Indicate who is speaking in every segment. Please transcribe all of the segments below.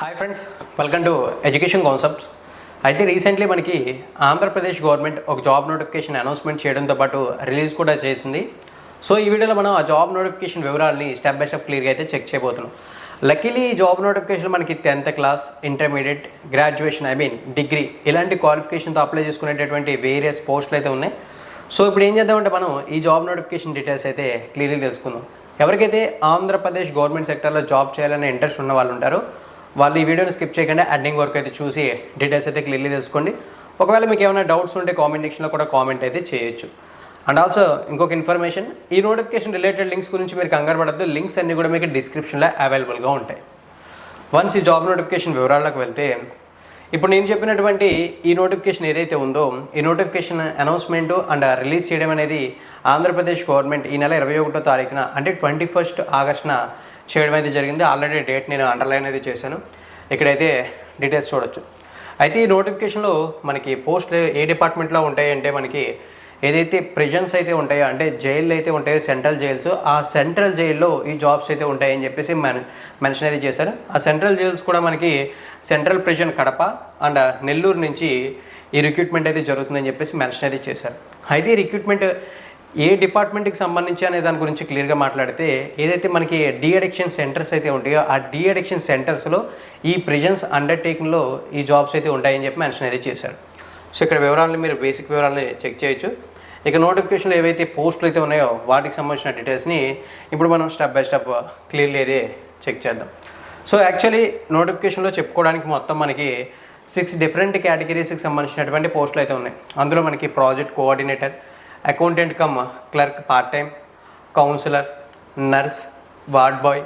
Speaker 1: Hi friends welcome to education concepts అయితే recently మనకి Andhra Pradesh government ఒక జాబ్ నోటిఫికేషన్ అనౌన్స్మెంట్ చేయడంతో పాటు రిలీజ్ కూడా చేసింది. సో ఈ వీడియోలో మనం ఆ జాబ్ నోటిఫికేషన్ వివరాలని స్టెప్ బై స్టెప్ క్లియర్గా అయితే చెక్ చేయబోతున్నాం. లక్కీలీ ఈ జాబ్ నోటిఫికేషన్ మనకి tenth class intermediate graduation I mean degree ఇలాంటి క్వాలిఫికేషన్తో అప్లై చేసుకునేటటువంటి వేరియస్ పోస్టులు అయితే ఉన్నాయి. సో ఇప్పుడు ఏం చేద్దామంటే మనం ఈ జాబ్ నోటిఫికేషన్ డీటెయిల్స్ అయితే క్లియర్గా తెలుసుకుందాం. ఎవరికైతే ఆంధ్రప్రదేశ్ గవర్నమెంట్ సెక్టర్లో జాబ్ చేయాలనే ఇంట్రెస్ట్ ఉన్న వాళ్ళు ఉంటారో వాళ్ళు ఈ వీడియోని స్కిప్ చేయకుండా ఎండింగ్ వరకు అయితే చూసి డీటెయిల్స్ అయితే క్లియర్లీ తెలుసుకోండి. ఒకవేళ మీకు ఏమైనా డౌట్స్ ఉంటే కామెంట్ సెక్షన్లో కూడా కామెంట్ అయితే చేయొచ్చు. అండ్ ఆల్సో ఇంకొక ఇన్ఫర్మేషన్ ఈ నోటిఫికేషన్ రిలేటెడ్ లింక్స్ గురించి మీరు కంగారు పడద్దు. లింక్స్ అన్నీ కూడా మీకు డిస్క్రిప్షన్లో అవైలబుల్గా ఉంటాయి. వన్స్ ఈ జాబ్ నోటిఫికేషన్ వివరాల్లోకి వెళ్తే ఇప్పుడు నేను చెప్పినటువంటి ఈ నోటిఫికేషన్ ఏదైతే ఉందో ఈ నోటిఫికేషన్ అనౌన్స్మెంట్ అండ్ రిలీజ్ చేయడం అనేది ఆంధ్రప్రదేశ్ గవర్నమెంట్ ఈ నెల ఇరవై ఒకటో తారీఖున అంటే ట్వంటీ ఫస్ట్ ఆగస్టున చేయడం అయితే జరిగింది. ఆల్రెడీ డేట్ నేను అండర్లైన్ అయితే చేశాను. ఇక్కడైతే డీటెయిల్స్ చూడొచ్చు. అయితే ఈ నోటిఫికేషన్లో మనకి పోస్టులు ఏ డిపార్ట్మెంట్లో ఉంటాయి అంటే మనకి ఏదైతే ప్రిజన్స్ అయితే ఉంటాయో అంటే జైళ్ళు అయితే ఉంటాయో సెంట్రల్ జైల్స్ ఆ సెంట్రల్ జైల్లో ఈ జాబ్స్ అయితే ఉంటాయని చెప్పేసి మెన్ మెన్షన్ అయితే చేశారు. ఆ సెంట్రల్ జైల్స్ కూడా మనకి central prison Kadapa and Nellore నుంచి ఈ రిక్రూట్మెంట్ అయితే జరుగుతుందని చెప్పేసి మెన్షన్ అయితే చేశారు. అయితే ఈ రిక్రూట్మెంట్ ఏ డిపార్ట్మెంట్కి సంబంధించి అనే దాని గురించి క్లియర్గా మాట్లాడితే ఏదైతే మనకి డీ అడిక్షన్ సెంటర్స్ అయితే ఉంటాయో ఆ డీ అడిక్షన్ సెంటర్స్లో ఈ ప్రిజన్స్ అండర్టేకింగ్లో ఈ జాబ్స్ అయితే ఉంటాయని చెప్పి మెన్షన్ అయితే చేశారు. సో ఇక్కడ వివరాలను మీరు బేసిక్ వివరాలని చెక్ చేయొచ్చు. ఇక నోటిఫికేషన్లో ఏవైతే పోస్టులు అయితే ఉన్నాయో వాటికి సంబంధించిన డీటెయిల్స్ని ఇప్పుడు మనం స్టెప్ బై స్టెప్ క్లియర్లీ అయితే చెక్ చేద్దాం. సో యాక్చువల్లీ నోటిఫికేషన్లో చెప్పుకోవడానికి మొత్తం మనకి సిక్స్ డిఫరెంట్ కేటగిరీస్కి సంబంధించినటువంటి పోస్టులు అయితే ఉన్నాయి. అందులో మనకి project coordinator accountant cum clerk part time counsellor nurse ward boy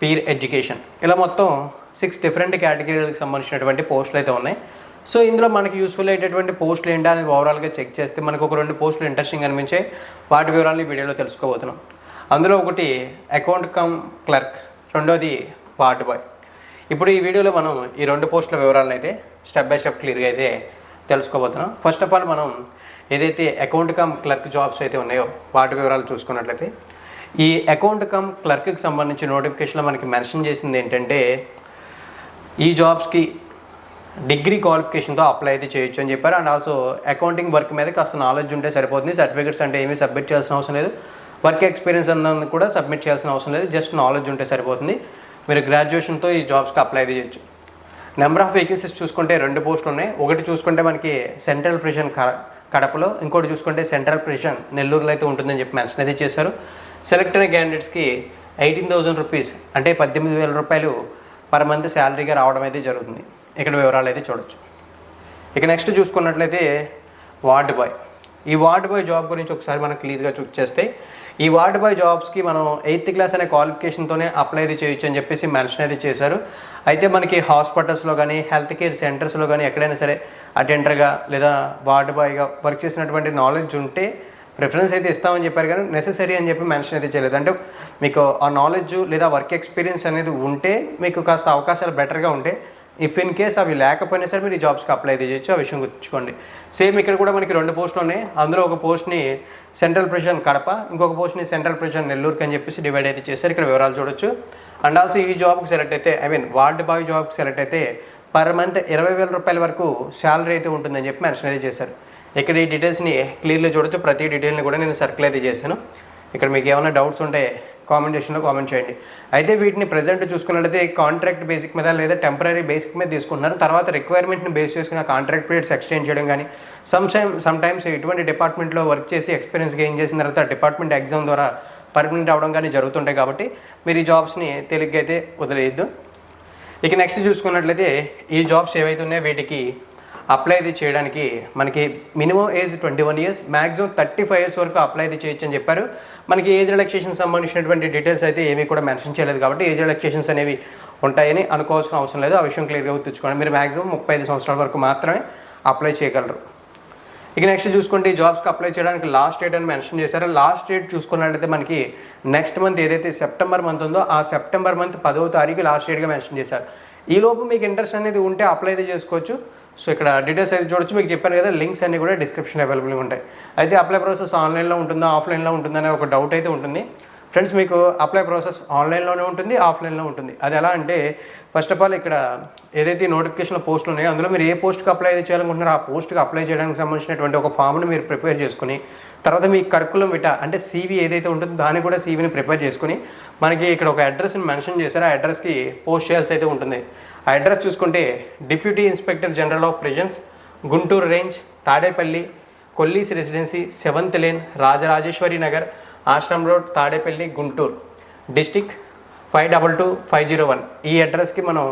Speaker 1: peer education. ఇలా మొత్తం సిక్స్ డిఫరెంట్ కేటగిరీలకు సంబంధించినటువంటి పోస్టులు అయితే ఉన్నాయి. సో ఇందులో మనకి యూస్ఫుల్ అయ్యేటటువంటి పోస్టులు ఏంటి అనేది ఓవరాల్గా చెక్ చేస్తే మనకు ఒక రెండు పోస్టులు ఇంట్రెస్టింగ్ అనిపించే వాటి వివరాలు ఈ వీడియోలో తెలుసుకోబోతున్నాం. అందులో ఒకటి అకౌంట్ కమ్ క్లర్క్ రెండోది వార్డ్ బాయ్. ఇప్పుడు ఈ వీడియోలో మనం ఈ రెండు పోస్టుల వివరాలను అయితే స్టెప్ బై స్టెప్ క్లియర్గా అయితే తెలుసుకోబోతున్నాం. ఫస్ట్ ఆఫ్ ఆల్ మనం ఏదైతే అకౌంట్ కమ్ క్లర్క్ జాబ్స్ అయితే ఉన్నాయో వాటి వివరాలు చూసుకున్నట్లయితే ఈ అకౌంట్ కమ్ క్లర్క్కి సంబంధించి నోటిఫికేషన్లో మనకి మెన్షన్ చేసింది ఏంటంటే ఈ జాబ్స్కి డిగ్రీ క్వాలిఫికేషన్తో అప్లై అయితే చేయొచ్చు అని చెప్పారు. అండ్ ఆల్సో అకౌంటింగ్ వర్క్ మీద కాస్త నాలెడ్జ్ ఉంటే సరిపోతుంది. సర్టిఫికేట్స్ అంటే ఏమీ సబ్మిట్ చేయాల్సిన అవసరం లేదు. వర్క్ ఎక్స్పీరియన్స్ అన్నది కూడా సబ్మిట్ చేయాల్సిన అవసరం లేదు. జస్ట్ నాలెడ్జ్ ఉంటే సరిపోతుంది. మీరు గ్రాడ్యుయేషన్తో ఈ జాబ్స్కి అప్లై అయితే చేయొచ్చు. నెంబర్ ఆఫ్ వేకెన్సీస్ చూసుకుంటే రెండు పోస్టులు ఉన్నాయి. ఒకటి చూసుకుంటే మనకి సెంట్రల్ ప్రిజన్ కడపలో. ఇంకోటి చూసుకుంటే సెంట్రల్ ప్రిజన్ నెల్లూరులో అయితే ఉంటుందని చెప్పి మెన్షన్ అయితే చేశారు. సెలెక్ట్ అయిన క్యాండిడేట్స్కి ఎయిటీన్ థౌజండ్ రూపీస్ అంటే పద్దెనిమిది వేల రూపాయలు పర్ మంత్ శాలరీగా రావడం అయితే జరుగుతుంది. ఇక్కడ వివరాలు అయితే చూడొచ్చు. ఇక నెక్స్ట్ చూసుకున్నట్లయితే వార్డ్ బాయ్. ఈ వార్డ్ బాయ్ జాబ్ గురించి ఒకసారి మనం క్లియర్గా చూక్ చేస్తే ఈ వార్డ్ బాయ్ జాబ్స్కి మనం ఎయిత్ క్లాస్ అనే క్వాలిఫికేషన్తోనే అప్లై అయితే చేయొచ్చు అని చెప్పేసి మెన్షన్ అయితే చేశారు. అయితే మనకి హాస్పిటల్స్లో కానీ హెల్త్ కేర్ సెంటర్స్లో కానీ ఎక్కడైనా సరే అటెండర్గా లేదా వార్డ్ బాయ్గా వర్క్ చేసినటువంటి నాలెడ్జ్ ఉంటే ప్రిఫరెన్స్ అయితే ఇస్తామని చెప్పారు కానీ నెససరీ అని చెప్పి మెన్షన్ అయితే చేయలేదు. అంటే మీకు ఆ నాలెడ్జ్ లేదా వర్క్ ఎక్స్పీరియన్స్ అనేది ఉంటే మీకు కాస్త అవకాశాలు బెటర్గా ఉంటే ఇఫ్ ఇన్ కేస్ అవి లేకపోయినా సరే మీరు ఈ జాబ్స్కి అప్లై చేయొచ్చు. ఆ విషయం గుర్తుంచుకోండి. సేమ్ ఇక్కడ కూడా మనకి రెండు పోస్టులు ఉన్నాయి. అందులో ఒక పోస్ట్ని సెంట్రల్ ప్రిజన్ కడప ఇంకొక పోస్ట్ని సెంట్రల్ ప్రిజన్ నెల్లూరుకి అని చెప్పేసి డివైడ్ అయితే చేశారు. ఇక్కడ వివరాలు చూడొచ్చు. అండ్ ఆల్సో ఈ జాబ్కి సెలెక్ట్ అయితే ఐ మీన్ వార్డ్ బాయ్ జాబ్కి సెలెక్ట్ అయితే పర్ మంత్ ఇరవై వేల రూపాయల వరకు శాలరీ అయితే ఉంటుందని చెప్పి మెన్షన్ అయితే చేశారు. ఇక్కడ ఈ డీటెయిల్స్ని క్లియర్లీ చూడొచ్చు. ప్రతి డీటెయిల్ని కూడా నేను సర్కిల్ అయితే చేశాను. ఇక్కడ మీకు ఏమైనా డౌట్స్ ఉంటే కామెంట్ సెషన్లో కామెంట్ చేయండి. అయితే వీటిని ప్రజెంట్ చూసుకున్నట్లయితే కాంట్రాక్ట్ బేసిక్ మీద లేదా టెంపరీ బేసిక్ మీద తీసుకుంటున్నారు. తర్వాత రిక్వైర్మెంట్ని బేస్ చేసుకున్న కాంట్రాక్ట్ పీరియడ్స్ ఎక్స్టెండ్ చేయడం కానీ సమ్ టైమ్ సమ్ టైమ్స్ ఇటువంటి డిపార్ట్మెంట్లో వర్క్ చేసి ఎక్స్పీరియన్స్ గెయిన్ చేసిన తర్వాత డిపార్ట్మెంట్ ఎగ్జామ్ ద్వారా పర్మనెంట్ అవ్వడం కానీ జరుగుతుంటాయి కాబట్టి మీరు ఈ జాబ్స్ని తేలిగ్గా అయితే వదిలేయద్దు. ఇక నెక్స్ట్ చూసుకున్నట్లయితే ఈ జాబ్స్ ఏవైతే ఉన్నాయో వీటికి అప్లై అయితే చేయడానికి మనకి minimum age twenty one years maximum thirty five years వరకు అప్లై అయితే చేయొచ్చు అని చెప్పారు. మనకి ఏజ్ రిలాక్సేషన్ సంబంధించినటువంటి డీటెయిల్స్ అయితే ఏమీ కూడా మెన్షన్ చేయలేదు కాబట్టి ఏజ్ రిలాక్సేషన్స్ అనేవి ఉంటాయని అనుకోవాల్సిన అవసరం లేదు. ఆ విషయం క్లియర్గా గుర్తుంచుకోండి. మీరు మ్యాక్సిమం ముప్పై ఐదు సంవత్సరాల వరకు మాత్రమే అప్లై చేయగలరు. ఇక నెక్స్ట్ చూసుకుంటే ఈ జాబ్స్కి అప్లై చేయడానికి లాస్ట్ డేట్ అని మెన్షన్ చేశారు. లాస్ట్ డేట్ చూసుకున్నట్లయితే మనకి నెక్స్ట్ మంత్ ఏదైతే సెప్టెంబర్ మంత్ ఉందో ఆ సెప్టెంబర్ మంత్ పదవ తారీఖు లాస్ట్ డేట్గా మెన్షన్ చేశారు. ఈ లోపు మీకు ఇంట్రెస్ట్ అనేది ఉంటే అప్లై అయితే చేసుకోవచ్చు. సో ఇక్కడ డీటెయిల్స్ అయితే చూడొచ్చు. మీకు చెప్పాను కదా లింక్స్ అన్ని కూడా డిస్క్రిప్షన్ అవైలబుల్గా ఉంటాయి. అయితే అప్లై ప్రాసెస్ ఆన్లైన్లో ఉంటుందా ఆఫ్లైన్లో ఉంటుందా అనే ఒక డౌట్ అయితే ఉంటుంది. ఫ్రెండ్స్ మీకు అప్లై ప్రాసెస్ ఆన్లైన్లోనే ఉంటుంది ఆఫ్లైన్లో ఉంటుంది. అది ఎలా అంటే ఫస్ట్ ఆఫ్ ఆల్ ఇక్కడ ఏదైతే నోటిఫికేషన్ పోస్టులు ఉన్నాయో అందులో మీరు ఏ పోస్ట్కి అప్లై చేయాలనుకుంటున్నారో ఆ పోస్ట్కి అప్లై చేయడానికి సంబంధించినటువంటి ఒక ఫామ్ని మీరు ప్రిపేర్ చేసుకుని తర్వాత మీ కరికులం విట అంటే సీవీ ఏదైతే ఉంటుందో దాన్ని కూడా సీవీని ప్రిపేర్ చేసుకుని మనకి ఇక్కడ ఒక అడ్రస్ని మెన్షన్ చేశారు. ఆ అడ్రస్కి పోస్ట్ చేయాల్సి అయితే ఉంటుంది. ఆ అడ్రస్ చూసుకుంటే deputy inspector general of prisons Guntur range Tadepalli Kollis residency seventh lane Rajarajeshwari Nagar Ashram road Tadepalli Guntur. District five double two five zero one ఈ అడ్రస్కి మనం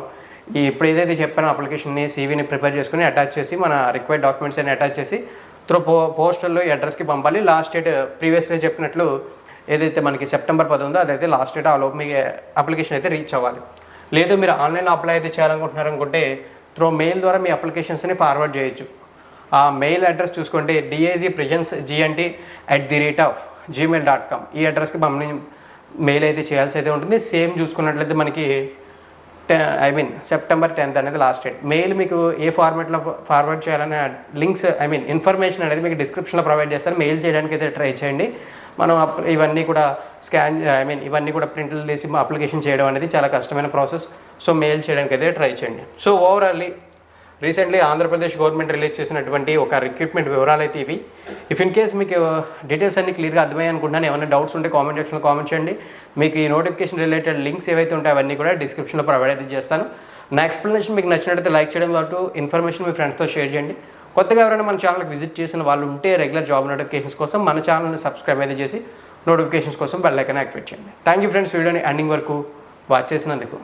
Speaker 1: ఈ ఇప్పుడు ఏదైతే చెప్పానో అప్లికేషన్ని సీవీని ప్రిపేర్ చేసుకుని అటాచ్ చేసి మన రిక్వైర్డ్ డాక్యుమెంట్స్ అన్ని అటాచ్ చేసి త్రూ పో పోస్టల్లో ఈ అడ్రస్కి పంపాలి. లాస్ట్ డేట్ ప్రీవియస్గా చెప్పినట్లు ఏదైతే మనకి సెప్టెంబర్ పది ఉందో అదైతే లాస్ట్ డేట్ ఆ లోపు మీ అప్లికేషన్ అయితే రీచ్ అవ్వాలి. లేదు మీరు ఆన్లైన్ అప్లై అయితే చేయాలనుకుంటున్నారు అనుకుంటే త్రో మెయిల్ ద్వారా మీ అప్లికేషన్స్ని ఫార్వర్డ్ చేయొచ్చు. ఆ మెయిల్ అడ్రస్ చూసుకుంటే DAG prisons GNT at the rate of Gmail dot com ఈ అడ్రస్కి మమ్మల్ని మెయిల్ అయితే చేయాల్సి అయితే ఉంటుంది. సేమ్ చూసుకున్నట్లయితే మనకి ten I mean September tenth అనేది లాస్ట్ డేట్ మెయిల్ మీకు ఏ ఫార్మాట్లో ఫార్వర్డ్ చేయాలనే లింక్స్ ఐ మీన్ ఇన్ఫర్మేషన్ అనేది మీకు డిస్క్రిప్షన్లో ప్రొవైడ్ చేస్తారు మెయిల్ చేయడానికి అయితే ట్రై చేయండి. మనం అప్- ఇవన్నీ కూడా స్కాన్ ఐ మీన్ ఇవన్నీ కూడా ప్రింట్లు తీసి అప్లికేషన్ చేయడం అనేది చాలా కష్టమైన ప్రాసెస్ సో మెయిల్ చేయడానికి అయితే ట్రై చేయండి. So overally recently Andhra Pradesh government release చేసినటువంటి ఒక రిక్రూట్మెంట్ వివరాలు అయితే ఇవి. ఇఫ్ ఇన్ కేస్ మీకు uh, డీటెయిల్స్ అన్ని క్లియర్గా అర్థమయ్యాయి అనుకుంటున్నాను ఏమైనా డౌట్స్ ఉంటే కామెంట్ సెక్షన్లో కామెంట్ చేయండి. మీకు ఈ నోటిఫికేషన్ రిలేటెడ్ లింక్స్ ఏవైతే ఉంటాయో అవన్నీ కూడా డిస్క్రిప్షన్లో ప్రొవైడ్ అయితే చేస్తాను. నా ఎక్స్ప్లెనేషన్ మీకు నచ్చినట్లయితే లైక్ చేయడం పాటు ఇన్ఫర్మేషన్ మీ ఫ్రెండ్స్తో షేర్ చేయండి. కొత్తగా ఎవరైనా మన ఛానల్కి విజిట్ చేసిన వాళ్ళు ఉంటే రెగ్యులర్ జాబ్ నోటిఫికేషన్స్ కోసం మన ఛానల్ని సబ్స్క్రైబ్ అయితే చేసి నోటిఫికేషన్స్ కోసం బెల్ ఐకాన్ యాక్టివేట్ చేయండి. థ్యాంక్ యూ ఫ్రెండ్స్ వీడియోని ఎండింగ్ వరకు వాచ్ చేసినందుకు.